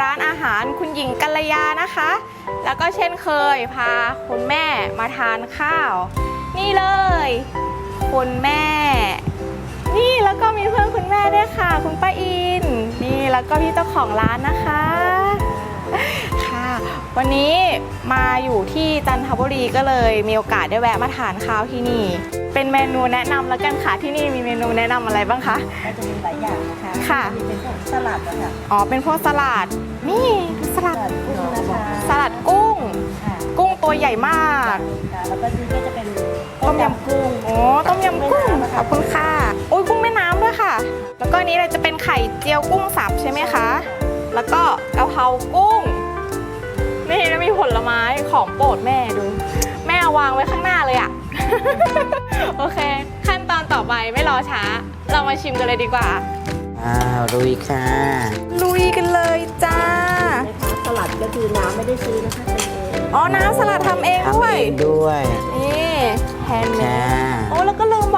ร้านอาหารคุณหญิงกัลยานะคะ แล้วก็เช่นเคยพาคุณแม่มาทานข้าว นี่เลย คุณแม่ นี่แล้วก็มีเพื่อนคุณแม่ด้วยค่ะ คุณป้าอิน นี่แล้วก็พี่เจ้าของร้านนะคะค่ะ วันนี้มาอยู่ที่จันทบุรีก็เลยมีโอกาสได้แวะมาทานข้าวที่นี่ เป็นเมนูแนะนำแล้วกันค่ะที่นี่มีเมนูแนะนำอะไรบ้างคะ ก็จะมีหลายอย่างนะคะค่ะ มีเป็นพวกสลัดนะคะอ๋อเป็นพวกสลัดนี่สลัดสลัดกุ้งนะคะสลัดกุ้ง ค่ะกุ้งตัวใหญ่มาก ค่ะแล้วก็นี่ก็จะเป็นต้มยำกุ้ง โอ้ต้มยำกุ้งขอบคุณค่ะโอ้ยกุ้งแม่น้ำด้วยค่ะ แล้วก็อันนี้เราจะเป็นไข่เจียวกุ้งสับใช่ไหมคะ แล้วก็กะเพรากุ้ง นี่แล้วมีผลไม้ของโปรดแม่ดู แม่เอาวางไว้ข้างหน้าเลยอะ โอเค ขั้นตอนต่อไปไม่รอช้า เรามาชิมกันเลยดีกว่า อ้าวลุยค่ะ ลุยกันเลยจ้า นะคะสลัดก็คือน้ำไม่ได้ซื้อนะคะเป็นเองอ๋อ น้ำสลัดทำเองทำด้วย เองด้วย นี่แฮนด์เมค่ะ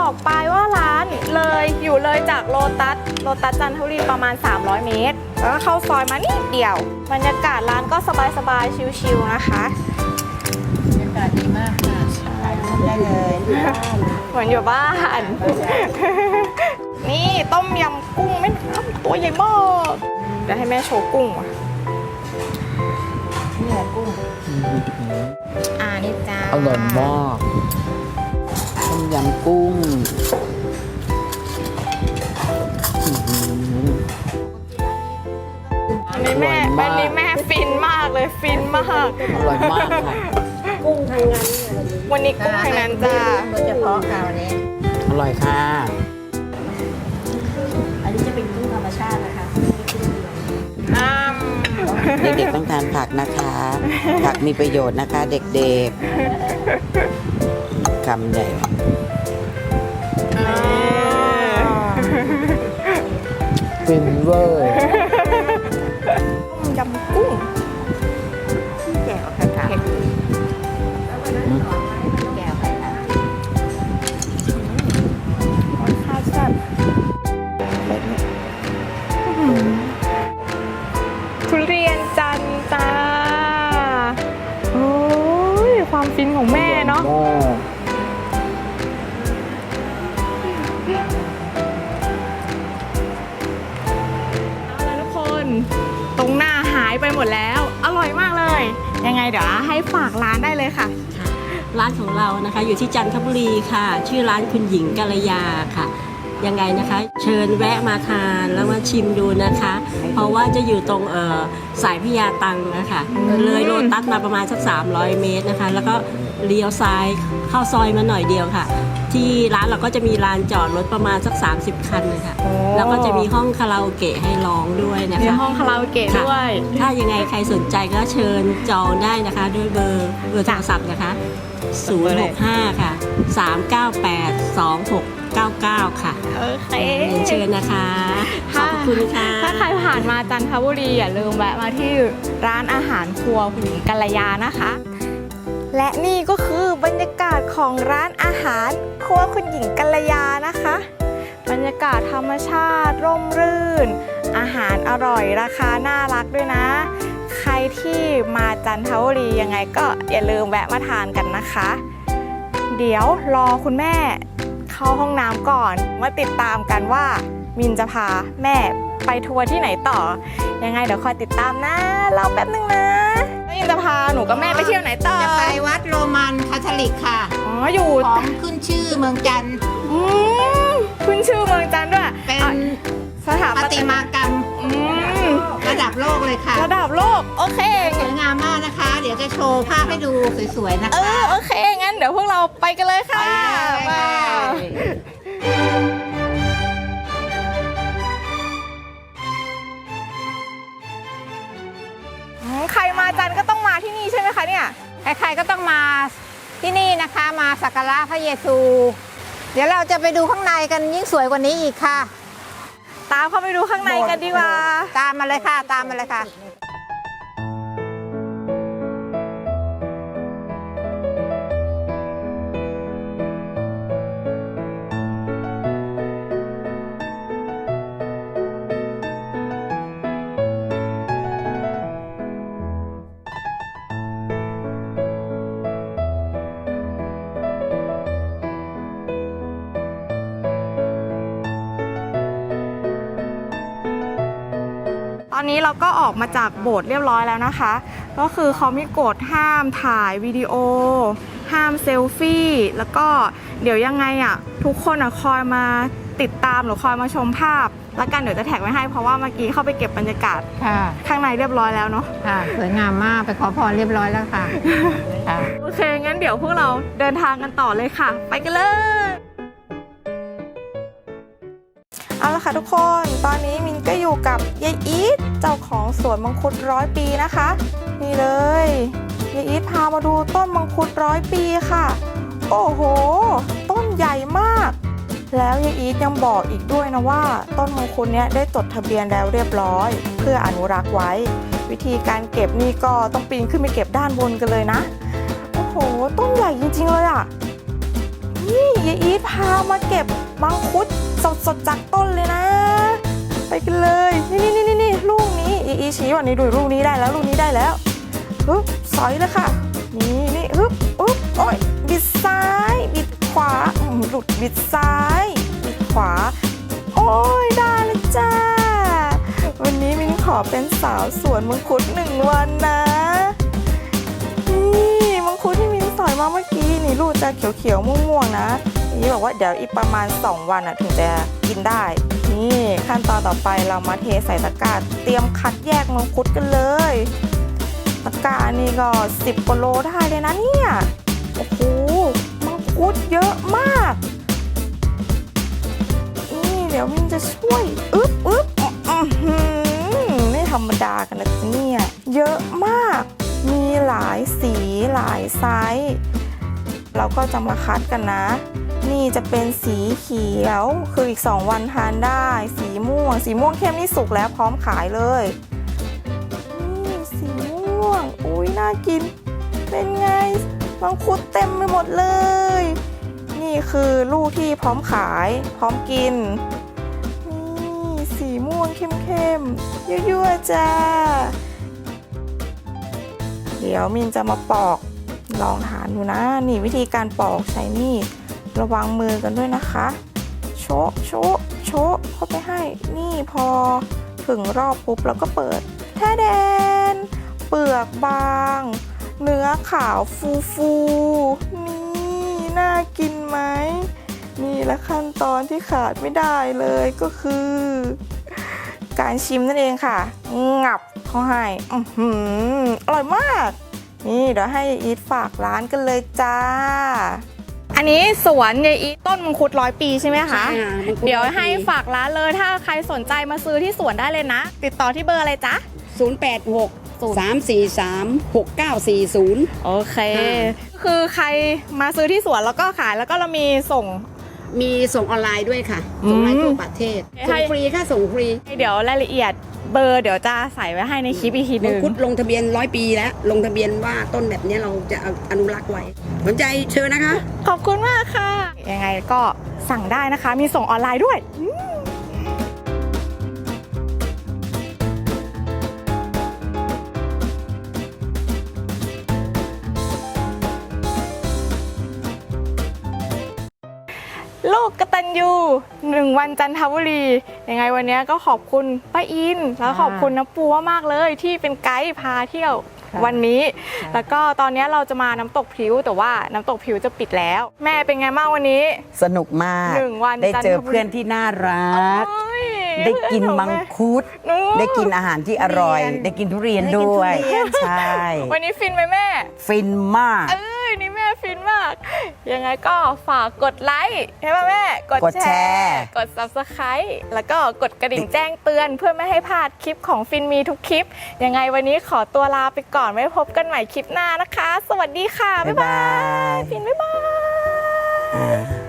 บอกไปว่าร้านเลยอยู่เลยจากโลตัสโลตัสจันทบุรีประมาณ 300 เมตร แล้วก็เข้าซอยมานิดเดียว บรรยากาศร้านก็สบายๆชิลๆนะคะบรรยากาศดีมากค่ะถ่ายรูปได้เลยที่บ้านเหมือนอยู่บ้านนี่ต้มยำกุ้งแม่น้ำตัวใหญ่มากเดี๋ยวให้แม่โชว์กุ้งว่ะนี่แหละกุ้งอ่านี่จ้าอร่อยมากต้ม ยำกุ้งอื้อหืออันนี้แม่อร่อยมากอันนี้แม่ฟินมากเลยฟินมาก อร่อยมากค่ะกุ้งทางนั้นเนี่ยวันนี้กุ้งทางนั้นจ้าโดยเฉพาะค่ะวันนี้ อร่อยค่ะ อันนี้จะเป็นกุ้งธรรมชาตินะคะกุ้งเหลืองอ้ามเด็กๆต้องทานผักนะคะ ผักมีประโยชน์นะคะ เด็กๆ คำใหญ่ฟินเวอร์ต้มยำกุ้งแก้วค่ะค่ะแก้วค่ะข้าวแซ่บทุเรียนจันทร์จ้าโอ้ย ความฟินของแม่เนาะ โอ้ หมดแล้ว อร่อยมากเลย ยังไงเดี๋ยวให้ฝากร้านได้เลยค่ะ ร้านของเรานะคะ อยู่ที่จันทบุรีค่ะ ชื่อร้านคุณหญิงกัลยาค่ะยังไงนะคะ เชิญแวะมาทานแล้วมาชิมดูนะคะ เพราะว่าจะอยู่ตรงเอ่อสายพิยาตังนะคะเลยโลตัสมาประมาณสัก 300 เมตรนะคะ แล้วก็เลี้ยวซ้ายเข้าซอยมาหน่อยเดียวค่ะ ที่ร้านเราก็จะมีลานจอดรถประมาณสัก 30 คันเลยค่ะ โอ้ แล้วก็จะมีห้องคาราโอเกะให้ร้องด้วยนะมีคะ ห้องคาราโอเกะค่ะด้วย ถ้ายังไงใครสนใจก็เชิญจองได้นะคะ ด้วยเบอร์เบอร์โทรศัพท์นะคะ 065 ค่ะ 398 2699 ค่ะโอเคเรียนเชิญนะคะ ขอบคุณค่ะ ถ้าใครผ่านมาจันทบุรีอย่าลืมแวะมาที่ร้านอาหารครัวคุณหญิงกัลยานะคะ และนี่ก็คือบรรยากาศของร้านอาหารครัวคุณหญิงกัลยานะคะ บรรยากาศธรรมชาติร่มรื่น อาหารอร่อยราคาน่ารักด้วยนะ ใครที่มาจันทบุรียังไงก็อย่าลืมแวะมาทานกันนะคะ เดี๋ยวรอคุณแม่เข้าห้องน้ำก่อนมาติดตามกันว่ามินจะพาแม่ไปทัวร์ที่ไหนต่อ ยังไงเดี๋ยวคอยติดตามนะรอแป๊บนึงนะ แล้วมินจะพาหนูกับแม่ไปเที่ยวไหนต่อจะไปวัดโรมันคาทอลิกค่ะ อ๋ออยู่ของขึ้นชื่อเมืองจันทร์อืมขึ้นชื่อเมืองจันทร์ด้วย เป็นอะสถาปปัตฏิยมากรรมอืมระดับโลกเลยค่ะ ระดับโลก โอเคสวยงามมากนะคะ เดี๋ยวจะโชว์ภาพให้ดูสวยๆนะเอคะอโอเค งั้นเดี๋ยวพวกเราไปกันเลยค่ะไป ใครมาจันทร์ก็ต้องมาที่นี่ใช่ไหมคะเนี่ย ใครๆก็ต้องมาที่นี่นะคะ มาสักการะพระเยซู เดี๋ยวเราจะไปดูข้างในกันยิ่งสวยกว่านี้อีกค่ะ ตามเข้าไปดูข้างในกันดีกว่า ตามมาเลยค่ะ ตามมาเลยค่ะ นนี้เราก็ออกมาจากโบสถ์เรียบร้อยแล้วนะคะ ก็คือเขามีกฎห้ามถ่ายวิดีโอ ห้ามเซลฟี่ แล้วก็เดี๋ยวยังไงอะ ทุกคนอะคอยมาติดตามหรือคอยมาชมภาพ แล้วกันเดี๋ยวจะแท็กไว้ให้เพราะว่าเมื่อกี้เข้าไปเก็บบรรยากาศค่ะข้างในเรียบร้อยแล้วเนาะค่ะสวยงามมากไปขอพรเรียบร้อยแล้วค่ะ ค่ะ โอเคงั้นเดี๋ยวพวกเราเดินทางกันต่อเลยค่ะ ไปกันเลย เอาละค่ะทุกคนตอนนี้มินก็อยู่กับยายอีทเจ้าของสวนมังคุดร้อยปีนะคะ นี่เลยยายอีทพามาดูต้นมังคุดร้อยปีค่ะ โอ้โห ต้นใหญ่มาก แล้วยายอีทยังบอกอีกด้วยนะว่า ต้นมังคุดเนี้ยได้จดทะเบียนแล้วเรียบร้อย เพื่ออนุรักษ์ไว้ วิธีการเก็บนี่ก็ต้องปีนขึ้นไปเก็บด้านบนกันเลยนะ โอ้โห ต้นใหญ่จริงๆเลยอะนี่ยายอีทพามาเก็บมังคุด สดๆจากต้นเลยนะ ไปกันเลย นี่นี่นี่นี่ลูกนี้ยายอีชี้ว่านี่ดูลูกนี้ได้แล้วลูกนี้ได้แล้วฮึบสอยเลยค่ะ นี่นี่ฮึบฮึบโอ้ยบิดซ้ายบิดขวาหลุดบิดซ้ายบิดขวา โอ้ยได้แล้วจ้า วันนี้มินขอเป็นสาวสวนมังคุดหนึ่งวันนะนี่มังคุดที่มินสอยมาเมื่อกี้นี่ลูกจะเขียวๆม่วงๆนะ นี่บอกว่าเดี๋ยวอีกประมาณ 2 วันอะถึงจะกินได้ นี่ขั้นตอนต่อไปเรามาเทใส่ตะกร้าเตรียมคัดแยกมังคุดกันเลยตะกร้านี่ก็ 10กว่าโลได้เลยนะเนี่ยโอ้โหมังคุดเยอะมาก นี่เดี๋ยวมินจะช่วยอึ๊บอึ๊บอื้อหือไม่ธรรมดากันนะเนี่ยเยอะมาก มีหลายสีหลายไซส์เราก็จะมาคัดกันนะ นี่จะเป็นสีเขียว คืออีก 2 วันทานได้ สีม่วง สีม่วงเข้มนี่สุกแล้วพร้อมขายเลยนี่สีม่วง อุ้ยน่ากิน เป็นไงมังคุดเต็มไปหมดเลย นี่คือลูกที่พร้อมขาย พร้อมกิน นี่สีม่วงเข้มๆยั่วๆจ้า เดี๋ยวมินจะมาปอกลองทานดูนะ นี่วิธีการปอกใช้มีด ระวังมือกันด้วยนะคะ โชะโชะโชะเข้าไปให้ นี่พอถึงรอบปุ๊บแล้วก็เปิดแท้แดน เปลือกบาง เนื้อขาวฟูฟูนี่น่ากินไหมนี่และขั้นตอนที่ขาดไม่ได้เลยก็คือ การชิมนั่นเองค่ะ งับเขาให้อืออร่อยมาก นี่เดี๋ยวให้อีทฝากร้านกันเลยจ้า อันนี้สวนยายอีทต้นมังคุดร้อยปีใช่ไหมคะใช่ค่ะมังคุดเดี๋ยวร้อยปีให้ฝากร้านเลยถ้าใครสนใจมาซื้อที่สวนได้เลยนะ ติดต่อที่เบอร์อะไรจ๊ะ 086 343 6940 โอเค ค่ะ คือใครมาซื้อที่สวนแล้วก็ขายแล้วก็เรามีส่ง มีส่งออนไลน์ด้วยค่ะ ส่งออนไลน์ทั่วประเทศ ให้ ส่งฟรีค่ะ ส่งฟรีเดี๋ยวรายละเอียดเบอร์เดี๋ยวจะใส่ไว้ให้ในคลิปอีกทีหมันึงงคุดลงทะเบียนร้อยปีแล้ว ลงทะเบียนว่าต้นแบบนี้เราจะเอาอนุรักษ์ไว้ สนใจเชิญนะคะ ขอบคุณมากค่ะ ยังไงก็สั่งได้นะคะ มีส่งออนไลน์ด้วยอืมลูกกตัญญูหนึ่งวันจันทบุรี ยังไงวันนี้ก็ขอบคุณป้าอิน แล้วขอบคุณน้าปูมากเลยที่เป็นไกด์พาเที่ยว วันนี้ แล้วก็ตอนนี้เราจะมาน้ำตกผิวแต่ว่าน้ำตกผิวจะปิดแล้ว แม่เป็นไงบ้างวันนี้ สนุกมาก หนึ่งวันได้เจอจันทบุรี เพื่อนที่น่ารัก โอ้ย ได้กินมังคุดหนูได้กินอาหารที่อร่อย ทุเรียน ได้กินทุเรียนด้วยได้กินทุเรียนใช่ วันนี้ฟินไหมแม่ฟินมาก เอ้ยนี่แม่ ฟินมาก ยังไงก็ฝากกดไลค์ใช่ไหมแม่กดกดแชร์ กด subscribe แล้วก็กดกระดิ่งแจ้งเตือนเพื่อไม่ให้พลาดคลิปของฟินมีทุกคลิป ยังไงวันนี้ขอตัวลาไปก่อนไว้พบกันใหม่คลิปหน้านะคะ สวัสดีค่ะ บ๊ายบาย ฟินบ๊ายบายอ่า